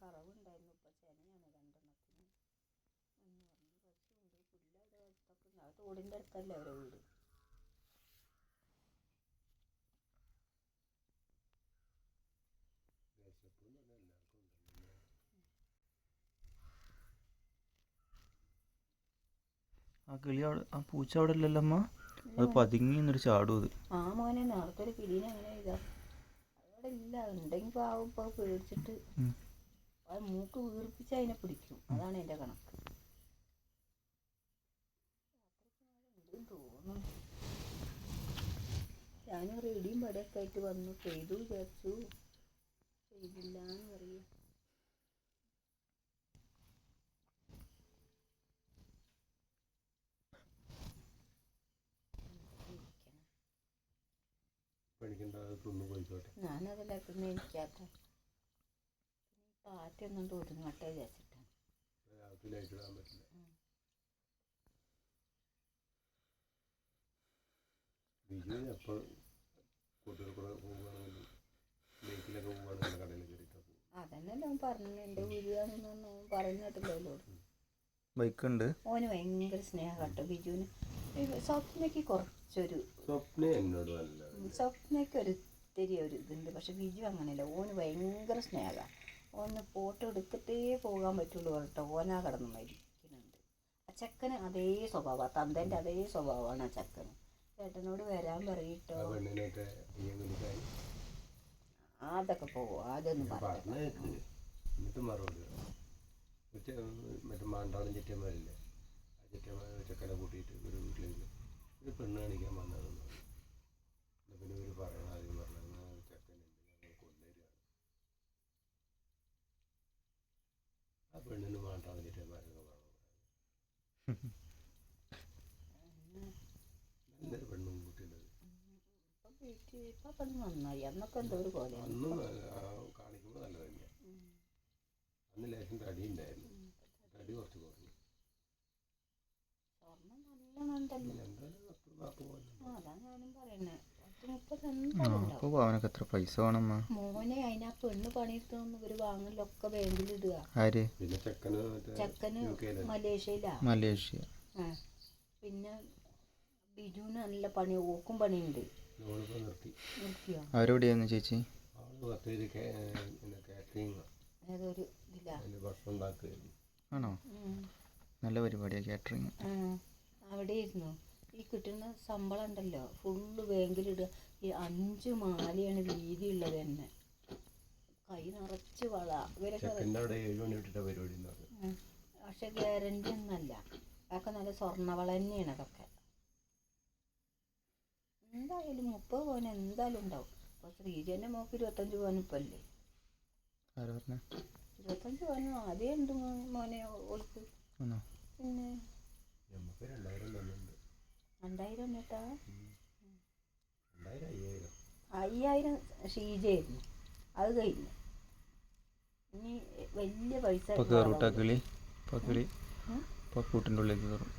കറവുണ്ടായിരുന്നു. ഇപ്പം ചെനയാണ് രണ്ടെണ്ണത്തിന്. എന്ന് പറഞ്ഞു. അടുത്തൊക്കെ ഉണ്ട്. ആ തോടിന്റെ അടുത്തല്ലേ അവരെ വീട്? ആ കിളി അവിടെ ആ പൂച്ച അവിടെ ഇല്ലല്ലോ അമ്മ? അത് പതുങ്ങി നിന്നൊരു ചാടും അത്. ആ മോനെ നേരത്തെ ഒരു കിടീനെ അങ്ങനെ ചെയ്താ അവിടെ ഇല്ല. ഉണ്ടെങ്കിൽ പാവം ഇപ്പോൾ പേടിച്ചിട്ട്. അത് മൂക്ക് വീർപ്പിച്ച് അതിനെ പിടിക്കും. അതാണ് എന്റെ കണക്ക്. തോന്നുന്നു ഞാൻ റെഡിയും പടയൊക്കെ ആയിട്ട് വന്നു. ചെയ്തു വിചാരിച്ചു. ചെയ്തില്ല എന്ന് പറയും പണിക്കണ്ട അത് തിന്നു എനിക്കാത്ത പാറ്റൊന്നും തോന്നുങ്ങട്ടെ വിചാരിച്ചിട്ടാണ്. അവൻ പറഞ്ഞു എന്റെ ബൈക്കുണ്ട് പറഞ്ഞിട്ടില്ലല്ലോ ബൈക്ക് ഉണ്ട് ഓന് ഭയങ്കര സ്നേഹം കേട്ടോ ബിജുവിന്. സ്വപ്നക്ക് സ്വപ്നയ്ക്ക് കുറച്ചൊരു സ്വപ്ന എന്നോട് സ്വപ്നയ്ക്ക് ഒരു ഇത്തിരി ഒരു ഇതുണ്ട്. പക്ഷെ ബിജു അങ്ങനെയല്ല. ഓന് ഭയങ്കര സ്നേഹമാണ്. ഓന് ഫോട്ടോ എടുത്തിട്ടേ പോകാൻ പറ്റുള്ളൂ കേട്ടോ. ഓനാ കിടന്ന് മരിക്കുന്നുണ്ട്. ആ ചെക്കന് അതേ സ്വഭാവമാണ് തന്തേന്റെ അതേ സ്വഭാവമാണ് ആ ചെക്കന്. ചേട്ടനോട് വരാൻ പറയിട്ടോ. അതൊക്കെ പോകും ആദ്യമൊന്നും. മറ്റേ മാണ്ടാളം ചെറ്റിയന്മാരില്ലേ ചെറ്റിയന്മാർ ചെക്കനെ കൂട്ടിയിട്ട് ഒരു വീട്ടിലേക്ക് ഒരു പെണ്ണ് കാണിക്കാൻ വന്നതെന്ന് പറഞ്ഞു എന്നാ പിന്നെ ഇവർ പറയണ ആദ്യം പറഞ്ഞു "അങ്ങനെ ഒരു ചെക്കനുണ്ട് ഞങ്ങൾ കൊണ്ടുവരികയാണ് ആ പെണ്ണിന് മാണ്ടാളം ചെറ്റിയന്മാരൊക്കെ പറഞ്ഞു നല്ലൊരു പെണ്ണും കുട്ടിയുള്ളത് ഇപ്പം വീട്ടിൽ ഇപ്പം അപ്പം നന്നായി അന്നൊക്കെ എന്തോ ഒരു പോലെയാണ് അന്നും കാണിക്കുമ്പോൾ നല്ലത് തന്നെയാണ് അന്ന് ലേശം തടി ഉണ്ടായിരുന്നു. തടി കുറച്ച് കുറഞ്ഞു. നാൽപ്പത് പോലെ ആ അതാ ഞാനും പറയണേ ഉണ്ടാവും അവനൊക്കെ എത്ര പൈസ വേണമ്മ? മോനെ അതിനാ പെണ്ണ് പണിയെടുത്തൊന്നും ഇവർ വാങ്ങലൊക്കെ ബാങ്കിലിടുക ആര്? പിന്നെ ചെക്കന് മലേഷ്യയിലാ. മലേഷ്യ. ആ. പിന്നെ ബിജുവിന് നല്ല പണി ഓക്കും പണിയുണ്ട്. അവരെവിടെയായിരുന്നു ചേച്ചി? ഏതൊരു ഇതിലാ? ആണോ? നല്ല പരിപാടിയാ കാറ്ററിങ് ആ, അവിടെ ഇരുന്നു ഈ കിട്ടുന്ന ശമ്പളം ഉണ്ടല്ലോ ഫുള്ള് ബാങ്കിലിടുക ഈ അഞ്ച് മാലയാണ് വീതിയുള്ളത് തന്നെ. കൈ നിറച്ച് വള. ഇവരൊക്കെ. പക്ഷെ ഗ്യാരണ്ടി ഒന്നല്ല അതൊക്കെ നല്ല സ്വർണവള തന്നെയാണ് അതൊക്കെ. എന്തായാലും മുപ്പത് പവൻ എന്തായാലും ഉണ്ടാവും. അപ്പോൾ ശ്രീജന്റെ മോക്ക് ഇരുപത്തഞ്ച് പവൻ ഇപ്പം അല്ലേ ഇരുപത്തഞ്ച് പവനും ആദ്യം ഉണ്ട് മോനെ ഓൾക്ക്? പിന്നെ? നമുക്ക് രണ്ടായിരം രണ്ടായിരം കേട്ടാ. അയ്യായിരം. ഷീജയായിരുന്നു. അത് കഴിഞ്ഞു. ഇനി വലിയ പൈസ കിളി. കൂട്ടിന്റെ ഉള്ളിലേക്ക് കയറും